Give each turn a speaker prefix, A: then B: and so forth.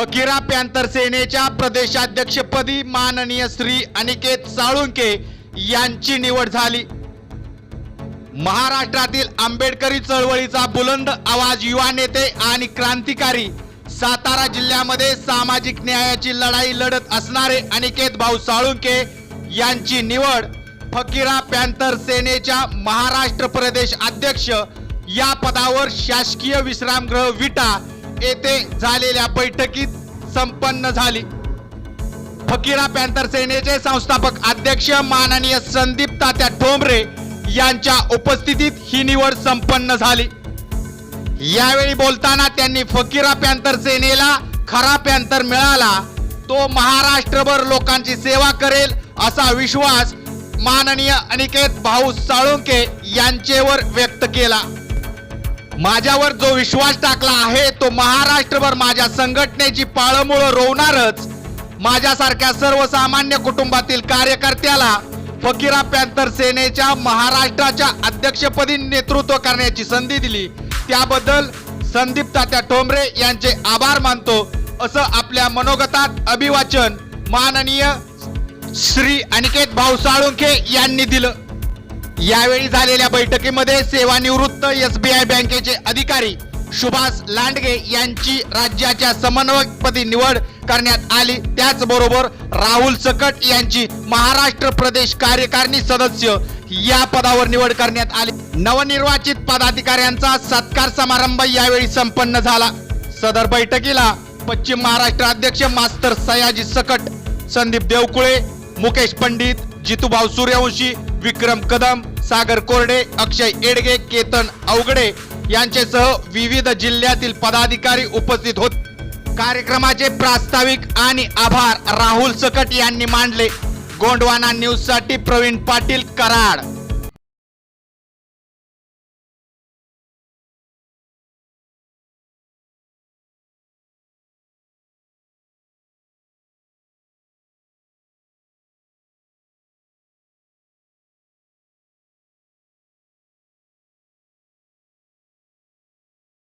A: फकीरा panther सेनेच्या प्रदेशाध्यक्षपदी माननीय श्री अनिकेत साळुंके यांची निवड झाली. महाराष्ट्रातील आंबेडकरी चळवळीचा बुलंद आवाज युवा नेते आणि क्रांतिकारी सातारा जिल्ह्यामध्ये सामाजिक न्यायाची लढाई लढत असणारे अनिकेत भाऊ साळुंके यांची निवड फकीरा पॅन्थर सेनेच्या महाराष्ट्र प्रदेश अध्यक्ष या पदावर शासकीय विश्रामगृह विटा येथे झालेल्या बैठकीत संपन्न झाली. फकीरा पॅन्थर सेनेचे संस्थापक अध्यक्ष माननीय संदीप तात्या ठोंबरे यांच्या उपस्थितीत ही निवड संपन्न झाली. यावेळी बोलताना त्यांनी फकीरा पॅन्थर सेनेला खरा पॅन्थर मिळाला तो महाराष्ट्रभर लोकांची सेवा करेल असा विश्वास माननीय अनिकेत भाऊ साळुंके यांचेवर व्यक्त केला. माझ्यावर जो विश्वास टाकला आहे तो महाराष्ट्रभर माझ्या संघटनेची पाळमुळं रोवणारच. माझ्यासारख्या सर्वसामान्य कुटुंबातील कार्यकर्त्याला फकीरा पॅन्थर सेनेच्या महाराष्ट्राच्या अध्यक्षपदी नेतृत्व करण्याची संधी दिली. त्याबद्दल संदीप तात्या ठोंबरे यांचे आभार मानतो. असं आपल्या मनोगतात अभिवाचन माननीय श्री अनिकेत भाऊ साळुंखे यांनी दिलं. यावेळी झालेल्या बैठकीमध्ये सेवानिवृत्त एस बी आय बँकेचे अधिकारी सुभाष लांडगे यांची राज्याच्या समन्वयकपदी निवड करण्यात आली. त्याचबरोबर राहुल सकट यांची महाराष्ट्र प्रदेश कार्यकारिणी सदस्य या पदावर निवड करण्यात आली. नवनिर्वाचित पदाधिकाऱ्यांचा सत्कार समारंभ यावेळी संपन्न झाला. सदर बैठकीला पश्चिम महाराष्ट्र अध्यक्ष मास्तर सयाजी सकट संदीप देवकुळे मुकेश पंडित जितूभाऊ सूर्यवंशी विक्रम कदम सागर कोरडे अक्षय एडगे केतन अवगडे यांच्यासह विविध जिल्ह्यातील पदाधिकारी उपस्थित होते. कार्यक्रमाचे प्रास्ताविक आणि आभार राहुल सकट यांनी मांडले. गोंडवाना न्यूजसाठी प्रवीण पाटील कराड.